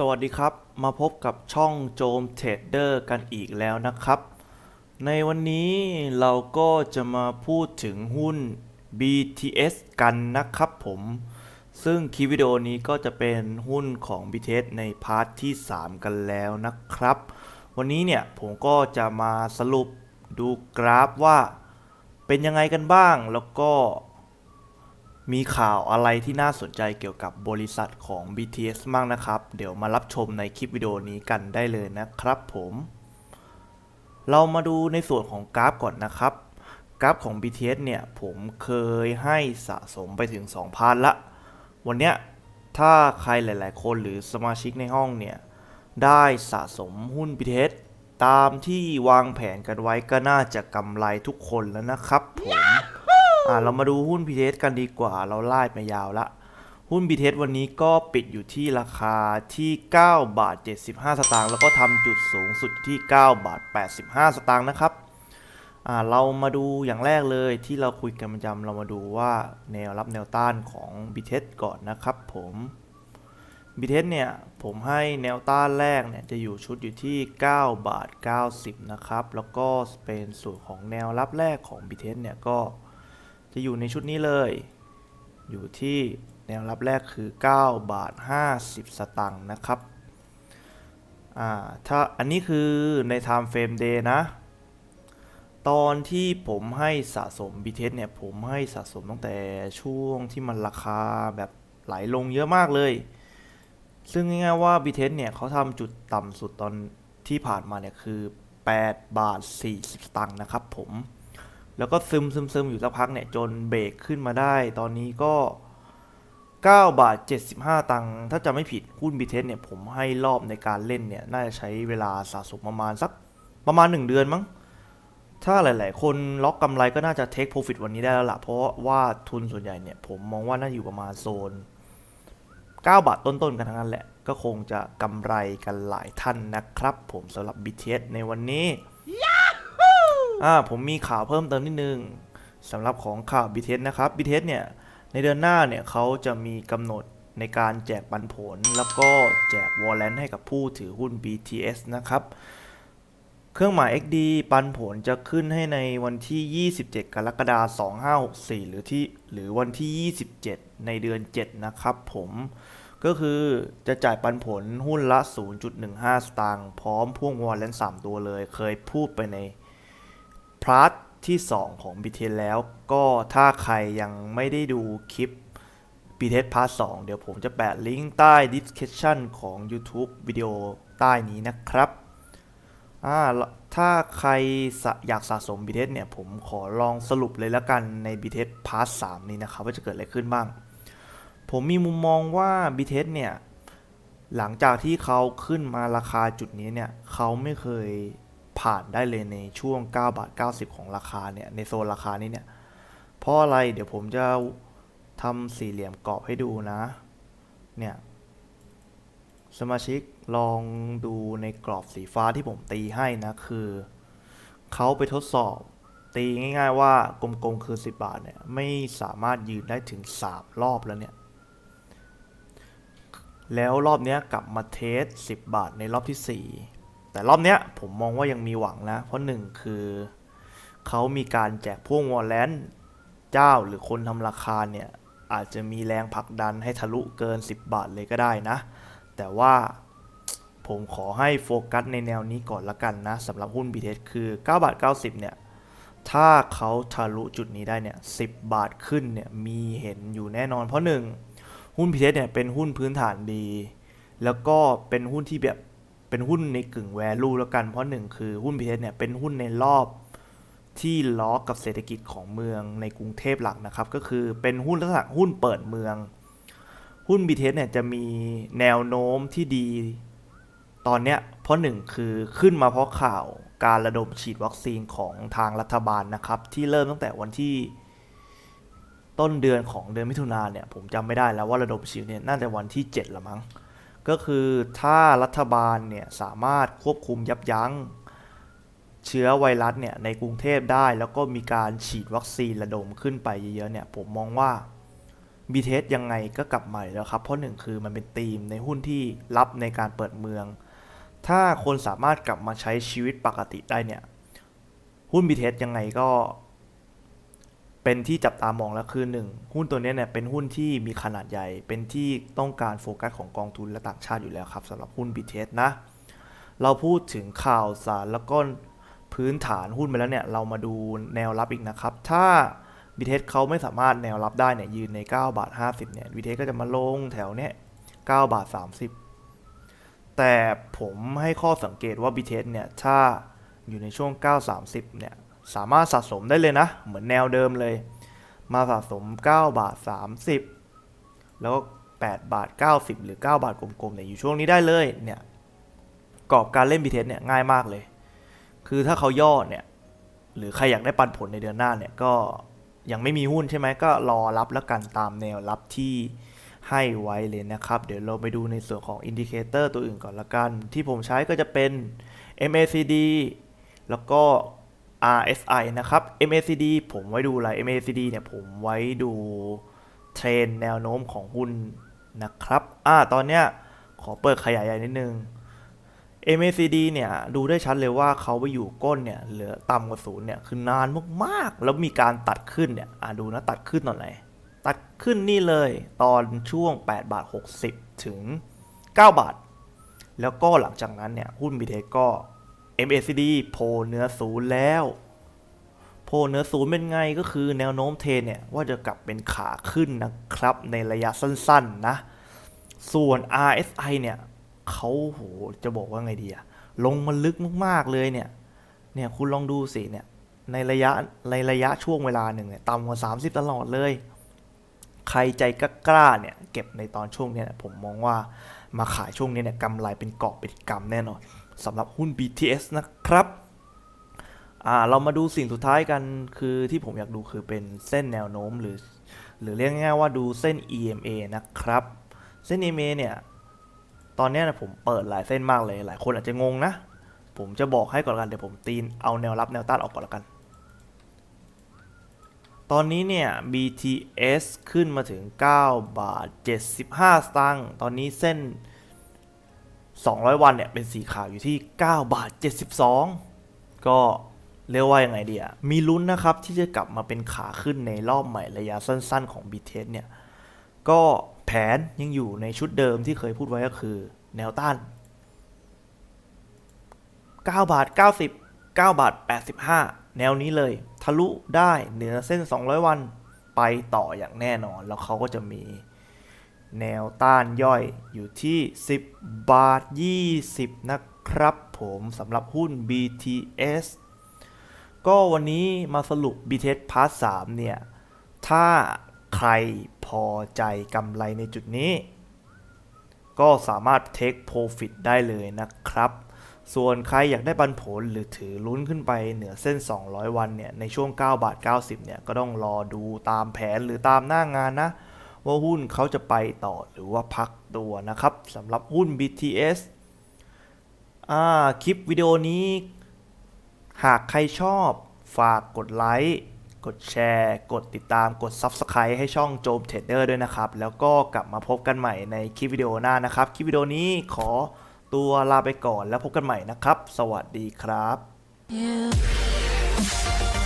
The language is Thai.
สวัสดีครับ มาพบกับช่องโจมเทรดเดอร์กันอีกแล้วนะครับ ในวันนี้เราก็จะมาพูดถึงหุ้น BTS กันนะครับผม ซึ่งคลิปวิดีโอนี้ก็จะเป็นหุ้นของ BTS ในพาร์ทที่ 3 กันแล้วนะครับ วันนี้เนี่ยผมก็จะมาสรุปดูกราฟว่าเป็นยังไงกันบ้าง แล้วก็ มีข่าวอะไรที่น่าสนใจเกี่ยวกับบริษัทของ BTS บ้างนะครับ เดี๋ยวมารับชมในคลิปวิดีโอนี้กันได้เลยนะครับผม เรามาดูในส่วนของกราฟก่อนนะครับ กราฟของ BTS เนี่ย ผมเคยให้สะสมไปถึง 2,000 ละ วันเนี้ยถ้าใครหลาย ๆ คนหรือสมาชิกในห้องเนี่ย ได้สะสมหุ้น BTS ตามที่วางแผนกันไว้ก็น่าจะกำไรทุกคนแล้วนะครับผม อ่าเรามาดูหุ้น BTS กันดีกว่า เราไล่มายาวละ หุ้น BTS วันนี้ก็ปิดอยู่ที่ราคาที่ 9 บาท 75 สตางค์แล้วก็ทำจุดสูงสุดที่ 9 บาท 85 สตางค์นะครับอ่าเรามาดูอย่างแรกเลยที่เราคุยกันประจำเรามาดูว่าแนวรับแนวต้านของ BTS ก่อนนะครับผม BTS เนี่ยผมให้แนวต้านแรกเนี่ยจะอยู่ชุดอยู่ที่ 9 บาท 90 นะครับ แล้วก็เป็นส่วนของแนวรับแรกของ BTS เนี่ยก็ จะอยู่ในชุดนี้เลย อยู่ที่แนวรับแรกคือ 9 บาท 50 สตางค์นะครับอ่าถ้าอันนี้คือใน time frame day นะ ตอนที่ผมให้สะสม BTS เนี่ย ผมให้สะสมตั้งแต่ช่วงที่มันราคาแบบไหลลงเยอะมากเลย ซึ่งง่ายๆว่า BTS เนี่ยเขาทำจุดต่ำสุดตอนที่ผ่านมาเนี่ยคือ 8 บาท 40 สตางค์นะครับผม แล้วก็ซึมซึมซึมอยู่สักพักเนี่ย จนเบรกขึ้นมาได้ ตอนนี้ก็ 9 บาท 75 ตังค์ถ้าจะไม่ผิดหุ้นบีเทสเนี่ยผมให้รอบในการเล่นเนี่ย น่าจะใช้เวลาสะสมประมาณสักประมาณ 1 เดือนมั้ง ถ้าหลาย ๆ คนล็อกกำไรก็น่าจะเทคโปรฟิตวันนี้ได้แล้วล่ะ เพราะว่าทุนส่วนใหญ่เนี่ย ผมมองว่าน่าอยู่ประมาณโซน 9 บาทต้น ๆ กันทั้งนั้นแหละ ก็คงจะกำไรกันหลายท่านนะครับ ผมสำหรับ BTS ในวันนี้ อ่าผมมีข่าวเพิ่มเติมนิดนึงสำหรับของข่าว BTS นะครับ BTS เนี่ย ในเดือนหน้าเนี่ยเขาจะมีกำหนดในการแจกปันผล แล้วก็แจกวอลเลนให้กับผู้ถือหุ้น BTS นะครับ เครื่องหมาย XD ปันผลจะขึ้นให้ในวันที่ 27 กรกฎาคม 2564 หรือที่หรือวันที่ 27 ในเดือน 7 นะครับผมก็คือจะจ่ายปันผลหุ้นละ 0.15 สตางค์พร้อมพ่วงวอลเลน3ตัวเลย เคยพูดไปในาร์ทที่ 2 ของ BTS แล้ว ก็ถ้าใครยังไม่ได้ดูคลิป BTS พาร์ท2เดี๋ยวผมจะแปะลิงก์ใต้ description ของ YouTube วิดีโอใต้นี้นะครับถ้าใครอยากสะสม BTS เนี่ย ผมขอลองสรุปเลยแล้วกันใน BTS พาร์ท3นี้นะครับ ว่าจะเกิดอะไรขึ้นบ้าง ผมมีมุมมองว่า BTS เนี่ย หลังจากที่เขาขึ้นมาราคาจุดนี้เนี่ย เขาไม่เคย ผ่านได้เลยในช่วง 9 บาท 90 ของราคาเนี่ย ในโซนราคานี้เนี่ย เพราะอะไรเดี๋ยวผมจะทำสี่เหลี่ยมกรอบให้ดูนะ เนี่ย สมาชิกลองดูในกรอบสีฟ้าที่ผมตีให้นะ คือเขาไปทดสอบ ตีง่าย ๆ ว่ากลมๆคือ 10 บาทเนี่ย ไม่สามารถยืนได้ถึง 3 รอบแล้วเนี่ยแล้วรอบนี้กลับมาเทส 10 บาทในรอบที่ 4 แต่รอบเนี้ยผมมองว่ายังมีหวังนะ เพราะหนึ่งคือเขามีการแจกพ่วงวอลเลนเจ้าหรือคนทำราคาเนี่ย อาจจะมีแรงผลักดันให้ทะลุเกิน 10 บาทเลยก็ได้นะ แต่ว่าผมขอให้โฟกัสในแนวนี้ก่อนละกันนะสำหรับหุ้น BTS คือ9บาท90 เนี่ย ถ้าเขาทะลุจุดนี้ได้เนี่ย 10 บาทขึ้นเนี่ยมีเห็นอยู่แน่นอน เพราะหนึ่งหุ้น BTS เนี่ยเป็นหุ้นพื้นฐานดี แล้วก็เป็นหุ้นที่แบบ เป็นหุ้นในกึ่ง value แล้วกัน เพราะหนึ่งคือหุ้น BTS เนี่ยเป็นหุ้นในรอบที่ล้อกับเศรษฐกิจของเมืองในกรุงเทพหลักนะครับ ก็คือเป็นหุ้นลักษณะหุ้นเปิดเมือง หุ้น BTS เนี่ยจะมีแนวโน้มที่ดีตอนเนี้ยเพราะหนึ่งคือขึ้นมาเพราะข่าวการระดมฉีดวัคซีนของทางรัฐบาลนะครับ ที่เริ่มตั้งแต่วันที่ต้นเดือนของเดือนมิถุนาเนี่ยผมจำไม่ได้แล้วว่าระดมฉีดเนี่ยน่าจะวันที่ 7ละมั้ง ก็คือถ้ารัฐบาลเนี่ยสามารถควบคุมยับยั้งเชื้อไวรัสเนี่ยในกรุงเทพได้ แล้วก็มีการฉีดวัคซีนระดมขึ้นไปเยอะๆเนี่ยผมมองว่า BTS ยังไงก็กลับมาอยู่แล้วครับ เพราะหนึ่งคือมันเป็นธีมในหุ้นที่รับในการเปิดเมือง ถ้าคนสามารถกลับมาใช้ชีวิตปกติได้เนี่ย หุ้น BTS ยังไงก็ เป็นที่จับตามองแล้วคือหนึ่งหุ้นตัวนี้เนี่ยเป็นหุ้นที่มีขนาดใหญ่ เป็นที่ต้องการโฟกัสของกองทุนและต่างชาติอยู่แล้วครับสำหรับหุ้น BTS นะ เราพูดถึงข่าวสารแล้วก็พื้นฐานหุ้นไปแล้วเนี่ยเรามาดูแนวรับอีกนะครับ ถ้า BTS เขาไม่สามารถแนวรับได้เนี่ยยืนใน 9 บาท 50เนี่ย BTS ก็จะมาลงแถวเนี้ย9บาท 30 แต่ผมให้ข้อสังเกตว่า BTS เนี่ยถ้าอยู่ในช่วง 930เนี่ย สามารถสะสมได้เลยนะ เหมือนแนวเดิมเลย มาสะสม 9 บาท 30 แล้วก็ 8 บาท 90 หรือ 9 บาทกลมๆเนี่ยอยู่ช่วงนี้ได้เลยเนี่ยกรอบการเล่น BTS เนี่ยง่ายมากเลย คือถ้าเขาย่อเนี่ยหรือใครอยากได้ปันผลในเดือนหน้าเนี่ยก็ยังไม่มีหุ้นใช่ไหมก็รอรับแล้วกันตามแนวรับที่ให้ไว้เลยนะครับ เดี๋ยวเราไปดูในส่วนของอินดิเคเตอร์ตัวอื่นก่อนละกัน ที่ผมใช้ก็จะเป็น MACD แล้วก็ RSI นะครับ MACD ผมไว้ดูอะไร MACD เนี่ยผมไว้ดูเทรนแนวโน้มของหุ้นนะครับ อ่า ตอนเนี้ยขอเปิดขยายใหญ่นิดนึง MACD เนี่ยดูได้ชัดเลยว่าเขาไปอยู่ก้นเนี่ยเหลือต่ำกว่าศูนย์เนี่ยคือนานมากๆ แล้วมีการตัดขึ้นเนี่ย อ่าดูนะตัดขึ้นตอนไหน ตัดขึ้นนี่เลยตอนช่วง8บาท60 ถึง 9 บาท แล้วก็หลังจากนั้นเนี่ยหุ้น b t เทก็ MACD โผล่เนื้อศูนย์แล้วโผล่เนื้อศูนย์เป็นไงก็คือแนวโน้มเทนเนี่ยว่าจะกลับเป็นขาขึ้นนะครับในระยะสั้นๆนะ ส่วน RSI เนี่ยเขาโหจะบอกว่าไงดีอะลงมาลึกมากๆเลยเนี่ยเนี่ยคุณลองดูสิเนี่ยในระยะในระยะช่วงเวลาหนึ่งเนี่ยต่ำกว่า 30 ตลอดเลย ใครใจกล้าเนี่ยเก็บในตอนช่วงเนี้ยผมมองว่ามาขายช่วงนี้เนี่ยกำไรเป็นกอบเป็นกำแน่นอน สำหรับหุ้น BTS นะครับเรามาดูสิ่งสุดท้ายกันคือที่ผมอยากดูคือเป็นเส้นแนวโน้มหรือ หรือเรียกง่ายๆว่าดูเส้น EMA นะครับ เส้น EMA เนี่ย ตอนนี้นะผมเปิดหลายเส้นมากเลย หลายคนอาจจะงงนะ ผมจะบอกให้ก่อนกันเดี๋ยวผมตีนเอาแนวรับแนวต้านออกก่อนละกัน ตอนนี้เนี่ย BTS ขึ้นมาถึง 9 บาท 75 สตางค์ตอนนี้เส้น 200 วันเนี่ยเป็นสีขาวอยู่ที่ 9 บาท 72 ก็เรียกว่ายังไงดีอะมีลุ้นนะครับที่จะกลับมาเป็นขาขึ้นในรอบใหม่ระยะสั้นๆของ BTS เนี่ย ก็แผนยังอยู่ในชุดเดิมที่เคยพูดไว้ก็คือแนวต้าน 9 บาท 90 9 บาท 85 แนวนี้เลย ทะลุได้เหนือเส้น 200 วันไปต่ออย่างแน่นอน แล้วเขาก็จะมี แนวต้านย่อยอยู่ที่ 10 บาท 20 นะครับผมสำหรับหุ้น BTS ก็วันนี้มาสรุป BTS Part 3เนี่ย ถ้าใครพอใจกำไรในจุดนี้ ก็สามารถ take profit ได้เลยนะครับ ส่วนใครอยากได้ปันผลหรือถือลุ้นขึ้นไปเหนือเส้น 200 วันเนี่ย ในช่วง 9 บาท 90 เนี่ย ก็ต้องรอดูตามแผนหรือตามหน้างานนะ ว่าหุ้นเขาจะไปต่อหรือว่าพักตัวนะครับสำหรับหุ้น BTS อ่าคลิปวิดีโอนี้ หากใครชอบฝากกดไลค์กดแชร์ กดติดตามกด Subscribe ให้ช่องโจมเทรดเดอร์ด้วยนะครับ แล้วก็กลับมาพบกันใหม่ในคลิปวิดีโอหน้านะครับ คลิปวิดีโอนี้ขอตัวลาไปก่อนแล้วพบกันใหม่นะครับ สวัสดีครับ You